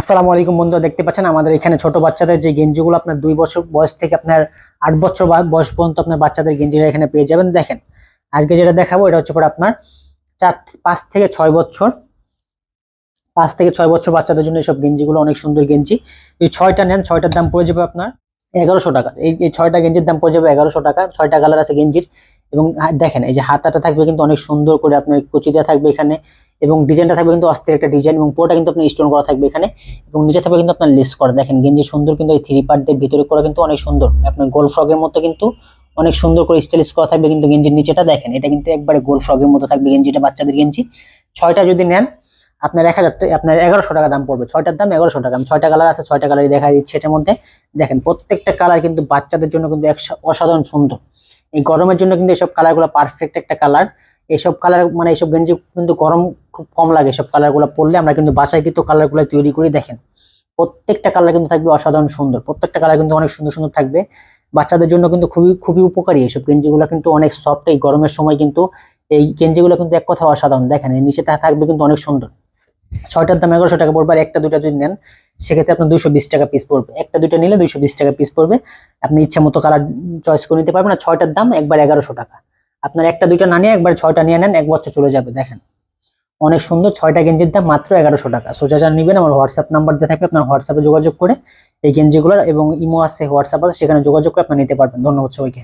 আসসালামু আলাইকুম বন্ধুরা, দেখতে পাচ্ছেন আমাদের এখানে ছোট বাচ্চাদের যে গেঞ্জিগুলো, আপনার দুই বছর বয়স থেকে আপনার আট বছর বয়স পর্যন্ত আপনার বাচ্চাদের গেঞ্জিটা এখানে পেয়ে যাবেন। দেখেন, আজকে যেটা দেখাবো, এটা হচ্ছে পরে আপনার চার, পাঁচ থেকে ছয় বছর, পাঁচ থেকে ছয় বছর বাচ্চাদের জন্য এইসব গেঞ্জিগুলো, অনেক সুন্দর গেঞ্জি। এই ছয়টা নেন, ছয়টার দাম পড়ে যাবে আপনার এগারোশো টাকা। এই ছয়টা গেঞ্জির দাম পড়ে যাবে এগারোশো টাকা, ছয়টা কালার আছে গেঞ্জির। এবং দেখেন, এই যে হাতাটা থাকবে কিন্তু অনেক সুন্দর করে আপনার কুচি দেওয়া থাকবে এখানে এবং ডিজাইনটা থাকবে কিন্তু অস্থির একটা ডিজাইন এবং পুরোটা কিন্তু আপনার স্টোন করা থাকবে এখানে এবং নিচে থাকবে কিন্তু আপনার লিস্ট করা। দেখেন, গেঞ্জি সুন্দর কিন্তু এই থ্রি পার্ট দিয়ে ভিতরে করা কিন্তু অনেক সুন্দর। আপনার গোল ফ্রকের মতো কিন্তু অনেক সুন্দর করে স্টাইলিশ করা থাকবে কিন্তু গেঞ্জির নিচেটা। দেখেন, এটা কিন্তু একবারে গোল ফ্রকের মতো থাকবে গেঞ্জিটা, বাচ্চাদের গেঞ্জি। ছয়টা যদি নেন, আপনার এক হাজার আপনার এগারোশো টাকা দাম পড়বে। ছয়টার দাম এগারোশো টাকা। আমি ছয়টা কালার আছে, ছয়টা কালারই দেখা দিচ্ছে এটার মধ্যে। দেখেন, প্রত্যেকটা কালার কিন্তু বাচ্চাদের জন্য কিন্তু এক অসাধারণ সুন্দর। এই গরমের জন্য কিন্তু এইসব কালারগুলো পারফেক্ট একটা কালার এইসব কালার মানে এইসব গেঞ্জি কিন্তু গরম খুব কম লাগে এসব কালারগুলো পরলে। আমরা কিন্তু বাসায় কিন্তু কালারগুলো তৈরি করি, দেখেন। প্রত্যেকটা কালার কিন্তু থাকবে অসাধারণ সুন্দর। প্রত্যেকটা কালার কিন্তু অনেক সুন্দর সুন্দর থাকবে। বাচ্চাদের জন্য কিন্তু খুবই খুবই উপকারী এইসব গেঞ্জিগুলো কিন্তু অনেক সফট এই গরমের সময় কিন্তু এই গেঞ্জিগুলো কিন্তু এক কথা অসাধারণ। দেখেন নিচে থাকবে কিন্তু অনেক সুন্দর। ছয়টার দাম এগারোশো টাকা পড়বে, আর একটা দুটা যদি নেন, সেক্ষেত্রে আপনার দুশো বিশ টাকা পিস পড়বে। একটা দুটো নিলে দুইশো বিশ টাকা পিস পড়বে। আপনি ইচ্ছা মতো কালার চয়েস করে নিতে পারবেন, আর ছয়টার দাম একবার এগারোশো টাকা। আপনার একটা দুইটা না নিয়ে একবার ছয়টা নিয়ে নেন, এক বছর চলে যাবে, দেখেন। অনেক সুন্দর ছয়টা গেঞ্জির দাম মাত্র এগারোশো টাকা। সোজা যা নেবেন, আমার হোয়াটসঅ্যাপ নাম্বার দিয়ে থাকবে, আপনার হোয়াটসঅ্যাপে যোগাযোগ করে এই গেঞ্জিগুলোর এবং ইমো আছে হোয়াটসঅ্যাপ আছে, সেখানে যোগাযোগ করে আপনার নিতে পারবেন। ধন্যবাদ সবাইকে।